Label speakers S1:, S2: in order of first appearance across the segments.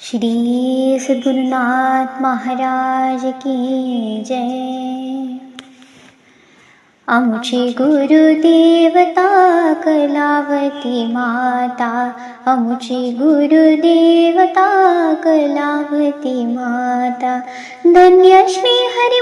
S1: श्री सद्गुरुनाथ महाराज की जय। गुरुदेवता कलावती माता आमची गुरुदेवता कलावती माता। धन्य श्री हरी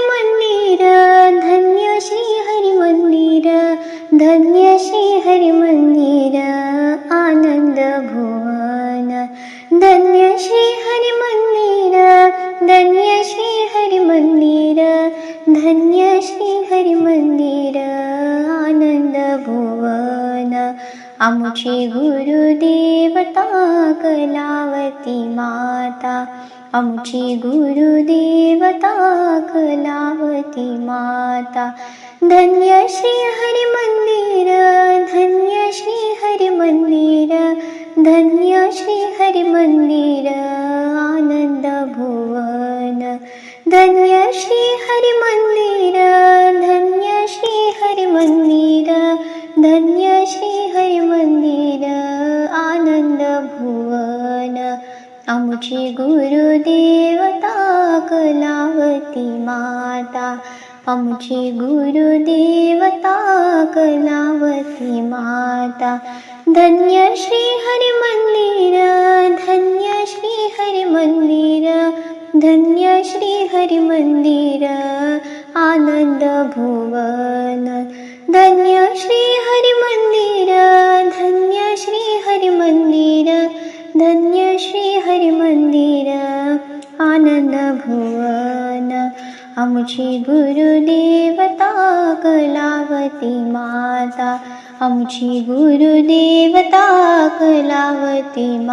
S1: अमुचे गुरुदेवता कलावती माता। अमुचे गुरुदेवता कलावती माता। धन्य श्री हरि मन्दिर धन्यश्री हरि धन्य श्री हरि मन्दिर आनन्दभुवन धन्य श्री हरि गुरुदेवता कलावती माता। गुरुदेवता कलावती माता। धन्य श्री हरी मंदिर धन्य श्री हरी मंदिर धन्य श्री हरी मंदिर आनंद भुवन। धन्य श्री हरी मंदिर धन्य श्री हरी आची गुरुदेवता कलावती माता। आ गुरुदेवता कलावती म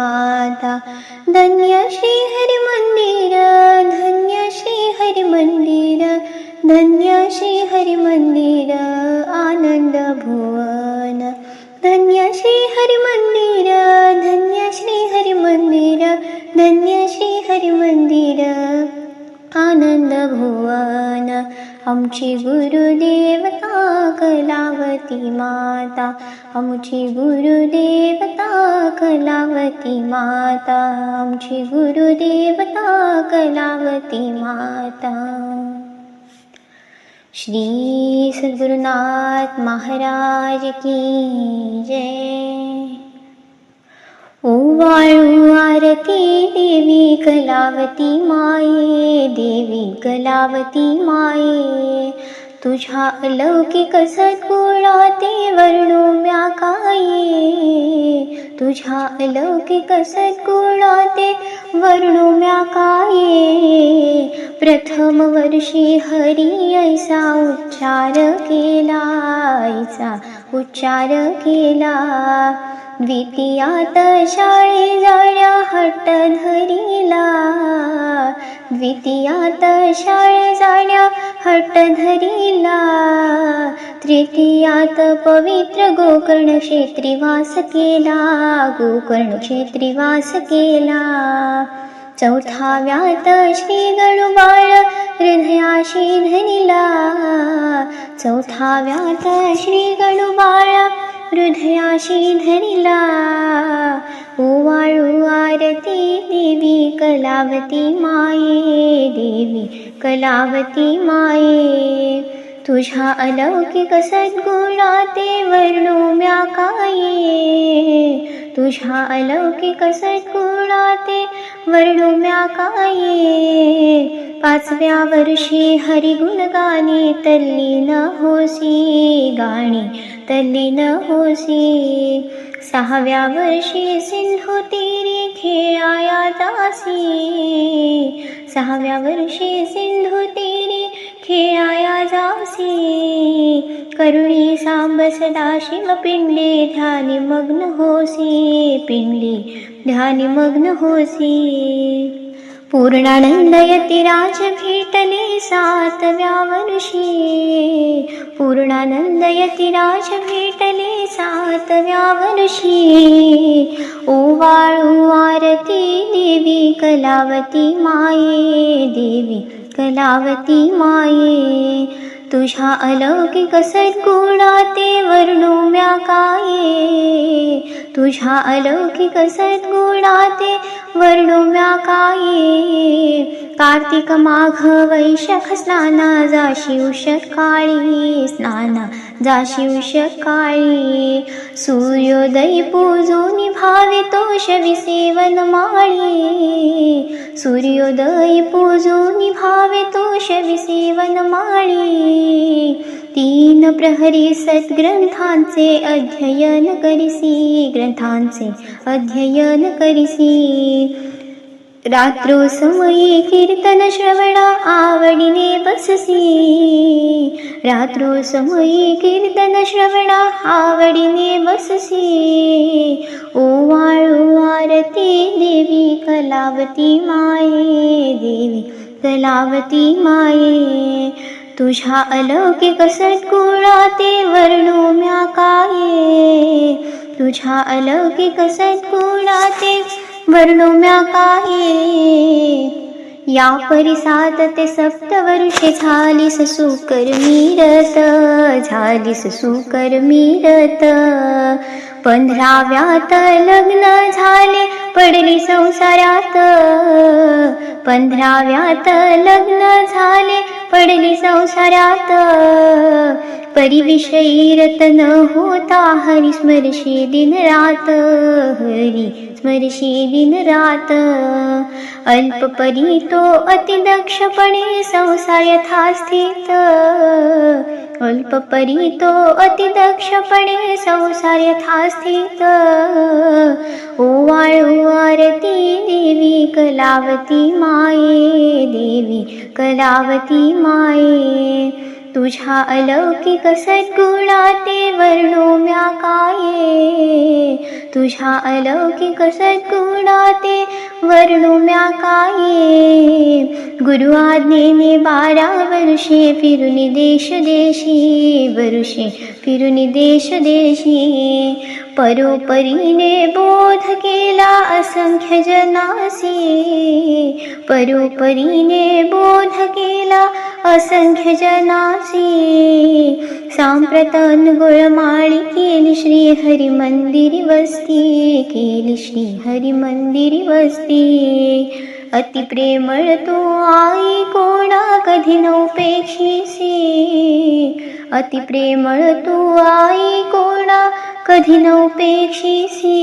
S1: धन्यश्री हरि मन्दरं धन्यश्री हरि मन्दरं धन्यश्री हरि मिरं आनन्दभुवन धन्यश्रीहरिमन्दि आमची गुरुदेवता कलावती माता। आमची गुरुदेवता कलावती माता। आमची गुरुदेवता कलावती माता। श्री सद्गुरुनाथ महाराज की जय ओवाळू आरती देवी कलावती माये देवी कलावती माये. तुझ्या अलौकिक सद्गुणाते वर्णो म्या काये. तुझ्या अलौकिक सद्गुणाते वर्णो म्या काये. प्रथम वर्षी हरी ऐसा उच्चार केला ऐसा उच्चार केला. द्वितीयात शाळे जाण्या हट्ट धरिला. द्वितीयात शाळे जाण्या हट्ट धरिला. तृतीयात पवित्र गोकर्ण क्षेत्री वास केला. गोकर्ण क्षेत्री वास केला. चौथाव्यात श्री गणुबाळ हृदयाशी धनिला. चौथाव्यात श्री गणुबाळ ओवाळू आरती देवी कलावती माये देवी कलावती माये तुझ्या अलौकिक सद्गुणाते वर्णो म्या काये तुझ्या अलौकिक सद्गुणाते वर्णो म्या काये पाचव्या वर्षी हरिगुण गाणी तल्लीन होसी गाणी तल्लीन होसी. सहाव्या वर्षी सिंधू तीरी खेळाया जासी. सहाव्या वर्षी सिंधू तीरी खेळाया जावसी. करुणी सांब सदाशिव पिंडे ध्यानी मग्न होसी. पिंडी ध्यानी मग्न होसी. पूर्णानंद यतिराज भेटले सातव्या वर्षी. पूर्णानंद यतिराज भेटले सातव्या वर्षी. ओवाळू आरती देवी कलावती माये देवी. कलावती माये. तुझ्या अलौकिक सद्गुणाते वर्णो म्या काये तुझ्या अलौकिक सद्गुणाते वर्णो म्या काये कार्तिक माघ वैशाख स्नाना जाशी उषकाळी स्नाना जाशिव सकाळी सूर्योदय पूजून भावितोष विसेवन माळी. सूर्योदय पूजून भावितोष विसेवन माळी. तीन प्रहरी सद्ग्रंथांचे अध्ययन करिसी ग्रंथांचे अध्ययन करिसी. रात्रो समयी कीर्तन श्रवणा आवडीने बससी रात्रो समयी कीर्तन श्रवणा आवडीने बससी ओवाळू आरती देवी कलावती माये देवी कलावती माये। तुझ्या अलौकिक सद्गुणाते वर्णो म्या काये। तुझ्या अलौकिक सद्गुणा ते म्या काही या परिसात ते सप्तवर्षे झाली सुकर मीरत झालीस सुकर मीरत. पंधराव्यात लग्न झाले पडली संसारात. पंधराव्यात लग्न झाले पडली संसारात. परिविषयी रतन होता हरी स्मरशे दिन रात हरी स्मरशे दिन रात। अल्प परी तो अतिदक्षपणे संसार यथा स्थित अल्प परी तो अतिदक्षपणे संसार यथा स्थित ओवाळू आरती देवी कलावती माये देवी कलावती माये। तुझ्या अलौकिक सद्गुणाते वर्णो म्या काये तुझ्या अलौकिक सद्गुणाते वर्णो म्या काये गुरु आज्ञेने बारा वर्षे फिरुनि देश देशी वर्षे फिरुनि देश देशी. परोपरीने बोध केला असंख्य जनासी. परोपरीने बोध केला असंख्य जनासी. सांप्रतन गुळमाळी केली श्री हरी मंदिरी वस्ती केली श्री हरी मंदिरी वस्ती. अति प्रेमळ तू आई कोणा कधी नौपेक्षीसी? अति प्रेमळ तू आई कोणा कधी नौपेक्षीसी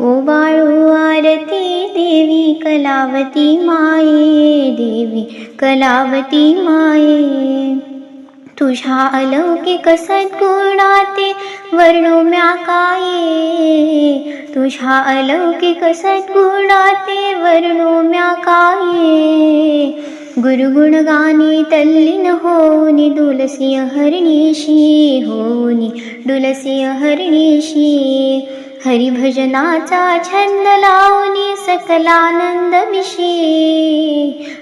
S1: ओ बाळू आरती देवी कलावती माये देवी कलावती माये. तुझ्या अलौकिक सद्गुणाते वर्णो म्या काये तुझ्या अलौकिक सद्गुणाते वर्णो म्या काये गुरुगुण गाणी तल्लीन होनी डुलसी हरणीशी होनी दुलसी हरणीशी. हरिभजनाचा छंद लावणी सकलानंद विषी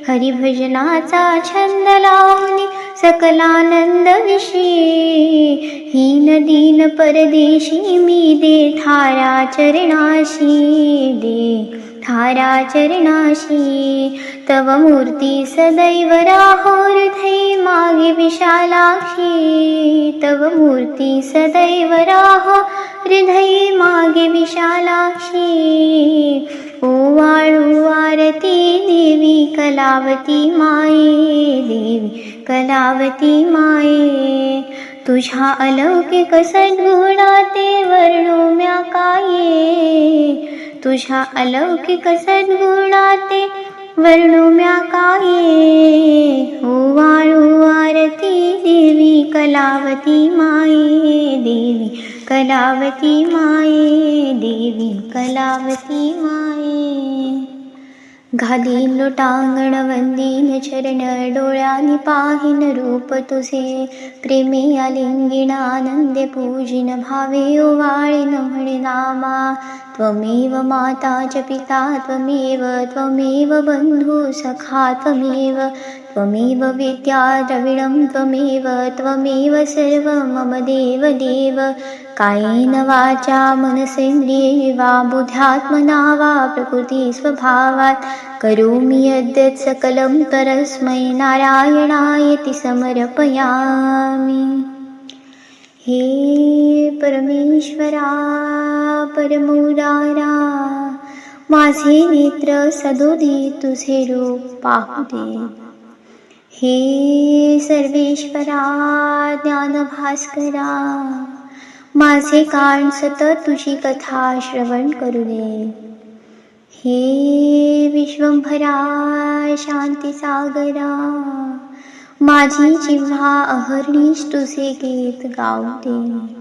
S1: हरिभजनाचा छंद लावणी सकलानंद विषी हीन दीन परदेशी मी दे थारा चरणाशी. दे थारा चरणाशी तव मूर्ती सदैव हृदय मागे विशालाक्षी। तव मूर्ती सदैव राहो हृदय मागे विशालाक्षी। ओ देवी कलावती माये देवी कलावती माये। तुझ्या अलौकिक सद्गुणाते वर्णो म्या काये तुझ्या अलौकिक सद्गुणाते वर्णो म्या काये हो वाळू आरती देवी कलावती माये देवी कलावती माये देवी कलावती माये। घालीन लोटांगण वंदीन चरण डोळ्यांनी पाहिन रूप तुझे। प्रेमी आलिंगिण आनंदे पूजिन भावे ओवाळीन म्हणे नामा त्वमेव माता च पिता त्वमेव त्वमेव बन्धु सखा त्वमेव त्वमेव विद्या द्रविणं त्वमेव त्वमेव सर्वं मम देव देव। कायेन वाचा मनसेन्द्रिये वा बुद्ध्यात्मना वा प्रकृतिस्वभावात् करोमि यद्यत् सकलं परस्मै नारायणायति समर्पयामि। हे परमेश्वरा परमोदारा माझे नेत्र सदोदी तुझे रूप पाहू दे हे सर्वेश्वरा ज्ञानभास्करा माझे कान सतत तुझी कथा श्रवण करू दे हे विश्वंभरा शांतीसागरा माझी जिव्हा अहर्निश तुझे गीत गाऊ दे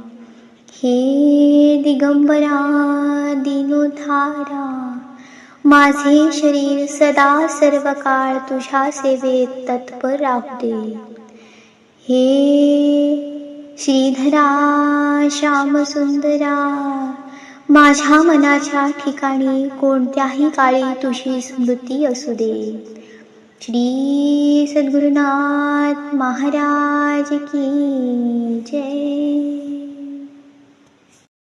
S1: हे दिगंबरा दिनोधारा माझे शरीर सदा सर्व काळ तुझ्या सेवेत तत्पर राहू दे हे श्रीधरा श्यामसुंदरा माझ्या मनाच्या ठिकाणी कोणत्याही काळी तुझी स्मृती असू दे. श्री सद्गुरुनाथ महाराज की जय.